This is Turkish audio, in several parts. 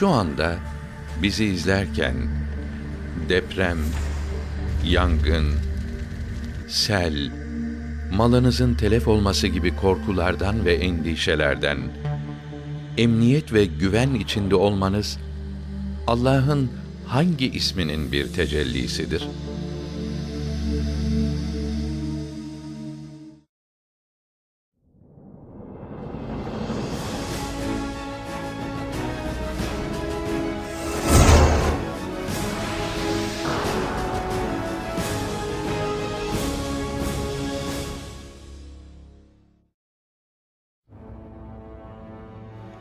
Şu anda bizi izlerken deprem, yangın, sel, malınızın telef olması gibi korkulardan ve endişelerden emniyet ve güven içinde olmanız Allah'ın hangi isminin bir tecellisidir?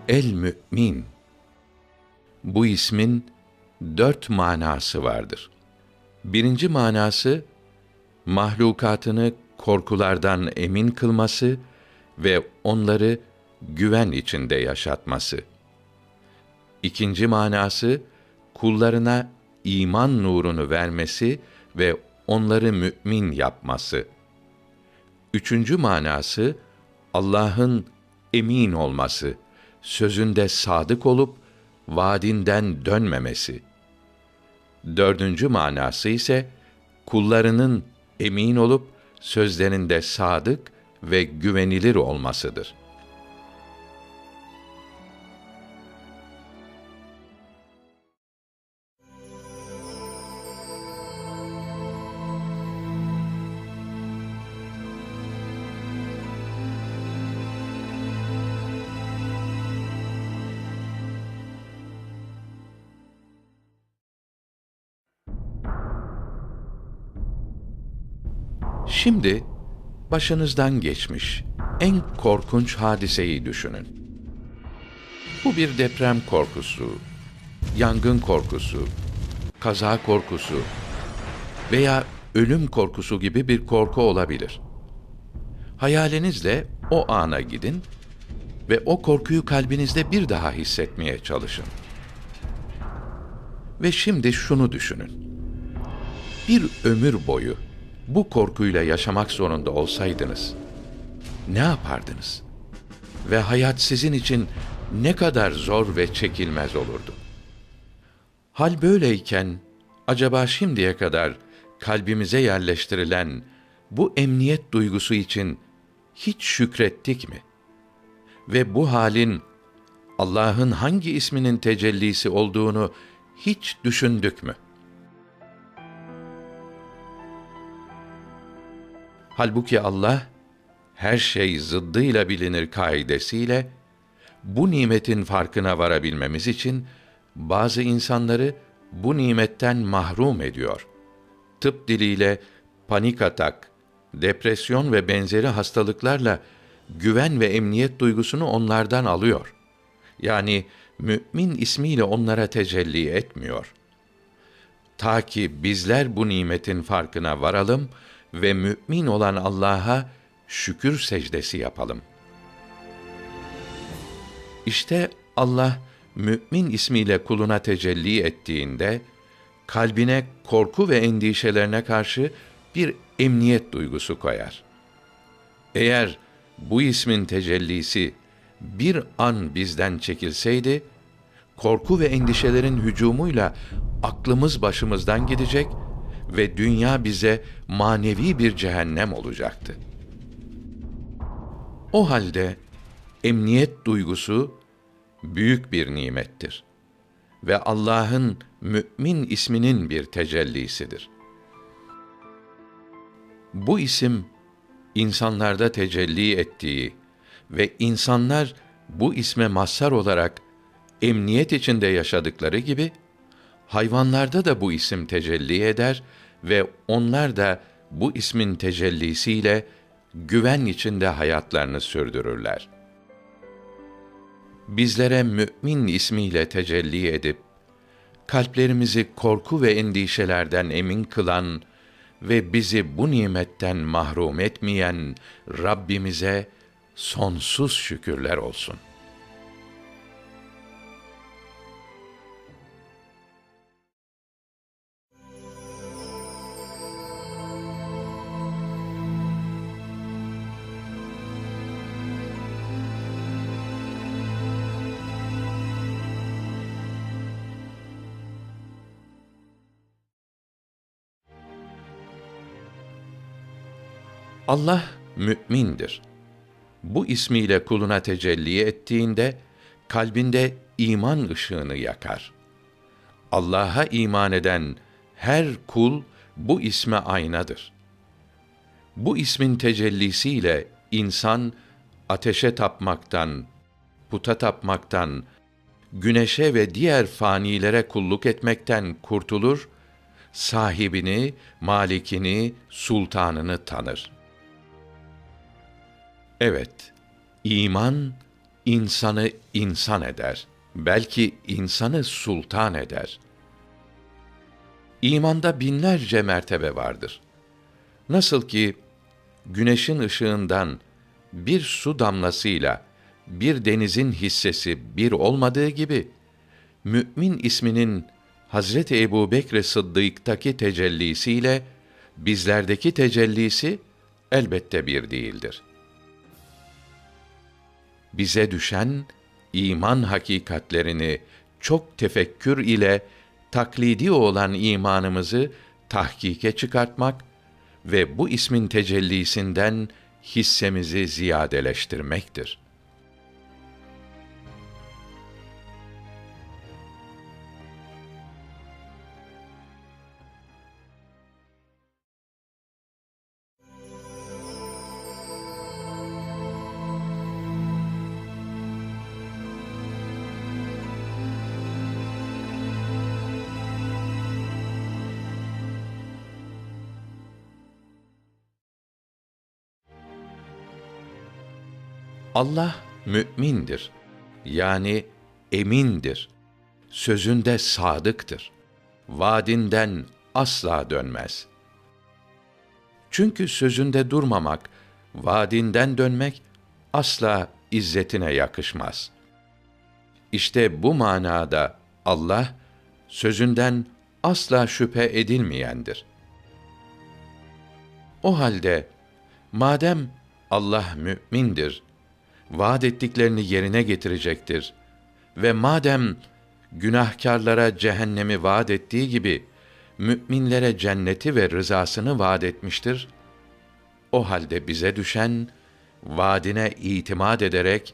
El Mü'min Bu ismin dört manası vardır. Birinci manası, mahlukatını korkulardan emin kılması ve onları güven içinde yaşatması. İkinci manası, kullarına iman nurunu vermesi ve onları mü'min yapması. Üçüncü manası, Allah'ın emin olması, sözünde sadık olup, vaadinden dönmemesi. Dördüncü manası ise, kullarının emin olup, sözlerinde sadık ve güvenilir olmasıdır. Şimdi başınızdan geçmiş en korkunç hadiseyi düşünün. Bu bir deprem korkusu, yangın korkusu, kaza korkusu veya ölüm korkusu gibi bir korku olabilir. Hayalinizle o ana gidin ve o korkuyu kalbinizde bir daha hissetmeye çalışın. Ve şimdi şunu düşünün. Bir ömür boyu bu korkuyla yaşamak zorunda olsaydınız ne yapardınız? Ve hayat sizin için ne kadar zor ve çekilmez olurdu? Hal böyleyken acaba şimdiye kadar kalbimize yerleştirilen bu emniyet duygusu için hiç şükrettik mi? Ve bu halin Allah'ın hangi isminin tecellisi olduğunu hiç düşündük mü?' Halbuki Allah her şey zıddıyla bilinir kaidesiyle bu nimetin farkına varabilmemiz için bazı insanları bu nimetten mahrum ediyor. Tıp diliyle panik atak, depresyon ve benzeri hastalıklarla güven ve emniyet duygusunu onlardan alıyor. Yani mümin ismiyle onlara tecelli etmiyor. Ta ki bizler bu nimetin farkına varalım ve mümin olan Allah'a şükür secdesi yapalım. İşte Allah mümin ismiyle kuluna tecelli ettiğinde kalbine korku ve endişelerine karşı bir emniyet duygusu koyar. Eğer bu ismin tecellisi bir an bizden çekilseydi, korku ve endişelerin hücumuyla aklımız başımızdan gidecek ve dünya bize manevi bir cehennem olacaktı. O halde emniyet duygusu büyük bir nimettir ve Allah'ın mümin isminin bir tecellisidir. Bu isim insanlarda tecelli ettiği ve insanlar bu isme mazhar olarak emniyet içinde yaşadıkları gibi hayvanlarda da bu isim tecelli eder ve onlar da bu ismin tecellisiyle güven içinde hayatlarını sürdürürler. Bizlere mümin ismiyle tecelli edip kalplerimizi korku ve endişelerden emin kılan ve bizi bu nimetten mahrum etmeyen Rabbimize sonsuz şükürler olsun. Allah mü'mindir. Bu ismiyle kuluna tecelli ettiğinde kalbinde iman ışığını yakar. Allah'a iman eden her kul bu isme aynadır. Bu ismin tecellisiyle insan ateşe tapmaktan, puta tapmaktan, güneşe ve diğer fanilere kulluk etmekten kurtulur, sahibini, malikini, sultanını tanır. Evet, iman insanı insan eder. Belki insanı sultan eder. İmanda binlerce mertebe vardır. Nasıl ki güneşin ışığından bir su damlasıyla bir denizin hissesi bir olmadığı gibi mümin isminin Hazreti Ebu Bekr Sıddık'taki tecellisiyle bizlerdeki tecellisi elbette bir değildir. Bize düşen iman hakikatlerini çok tefekkür ile taklidi olan imanımızı tahkike çıkartmak ve bu ismin tecellisinden hissemizi ziyadeleştirmektir. Allah mü'mindir. Yani emindir. Sözünde sadıktır. Vaadinden asla dönmez. Çünkü sözünde durmamak, vaadinden dönmek asla izzetine yakışmaz. İşte bu manada Allah sözünden asla şüphe edilmeyendir. O halde madem Allah mü'mindir, vaad ettiklerini yerine getirecektir ve madem günahkarlara cehennemi vaad ettiği gibi müminlere cenneti ve rızasını vaad etmiştir. O halde bize düşen vaadine itimat ederek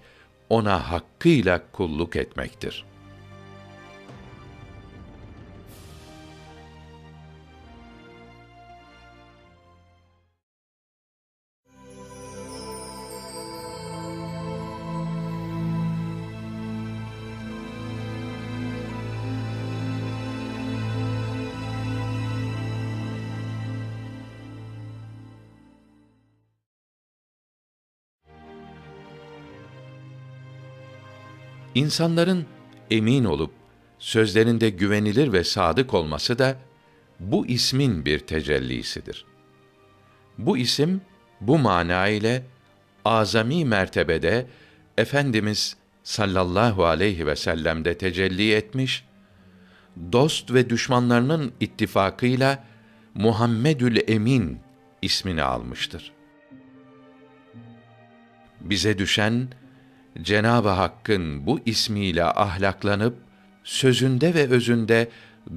ona hakkıyla kulluk etmektir.'' İnsanların emin olup sözlerinde güvenilir ve sadık olması da bu ismin bir tecellisidir. Bu isim bu mana ile azami mertebede Efendimiz sallallahu aleyhi ve sellem'de tecelli etmiş, dost ve düşmanlarının ittifakıyla Muhammedül Emin ismini almıştır. Bize düşen Cenab-ı Hakk'ın bu ismiyle ahlaklanıp sözünde ve özünde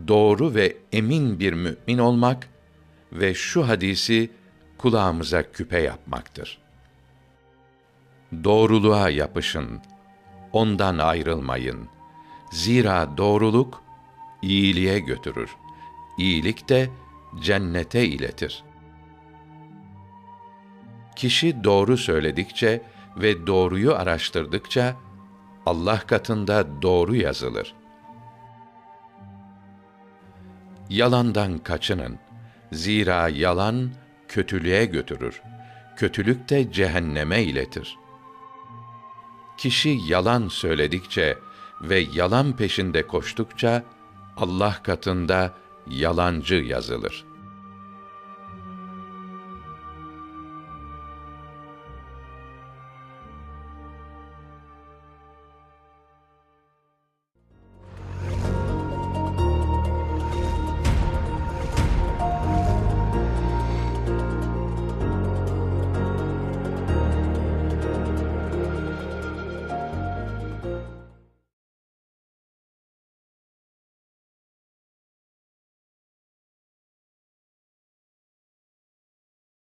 doğru ve emin bir mümin olmak ve şu hadisi kulağımıza küpe yapmaktır. Doğruluğa yapışın, ondan ayrılmayın. Zira doğruluk iyiliğe götürür. İyilik de cennete iletir. Kişi doğru söyledikçe ve doğruyu araştırdıkça Allah katında doğru yazılır. Yalandan kaçının. Zira yalan kötülüğe götürür. Kötülük de cehenneme iletir. Kişi yalan söyledikçe ve yalan peşinde koştukça Allah katında yalancı yazılır.''